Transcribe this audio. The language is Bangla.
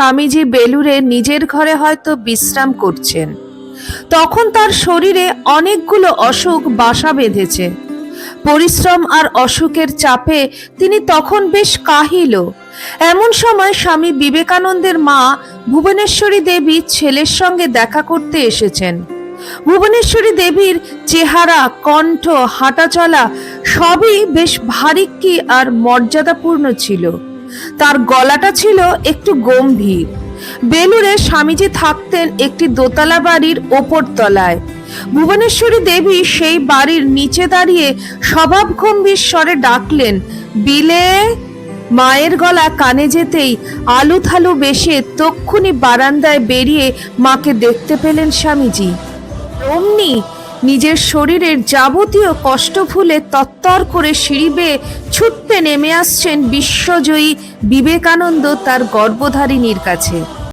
স্বামীজি বেলুরে নিজের ঘরে হয়তো বিশ্রাম করছেন। তখন তার শরীরে অনেকগুলো অসুখ বাসা বেঁধেছে। পরিশ্রম আর অসুখের চাপে তিনি তখন বেশ কাহিল। এমন সময় স্বামী বিবেকানন্দের মা ভুবনেশ্বরী দেবী ছেলের সঙ্গে দেখা করতে এসেছেন। ভুবনেশ্বরী দেবীর চেহারা, কণ্ঠ, হাঁটাচলা সবই বেশ ভারিক্কি আর মর্যাদাপূর্ণ ছিল। তার গলাটা ছিল একটু গম্ভীর। বেলুরে স্বামীজি থাকতেন একটি দোতলা বাড়ির ওপর তলায় ভুবনেশ্বরী দেবী সেই বাড়ির নিচে দাঁড়িয়ে স্বভাব গম্ভীর স্বরে ডাকলেন, বিলে, মায়ের গলা কানে যেতেই আলু থালু বেশে তক্ষুনি বারান্দায় বেরিয়ে মাকে দেখতে পেলেন স্বামীজি। অমনি নিজের শরীরের যাবতীয় কষ্ট ভুলে তত্তর করে সিঁড়ি বেয়ে ছুটতে নেমে আসছেন বিশ্বজয়ী বিবেকানন্দ তার গর্বধারিণীর কাছে।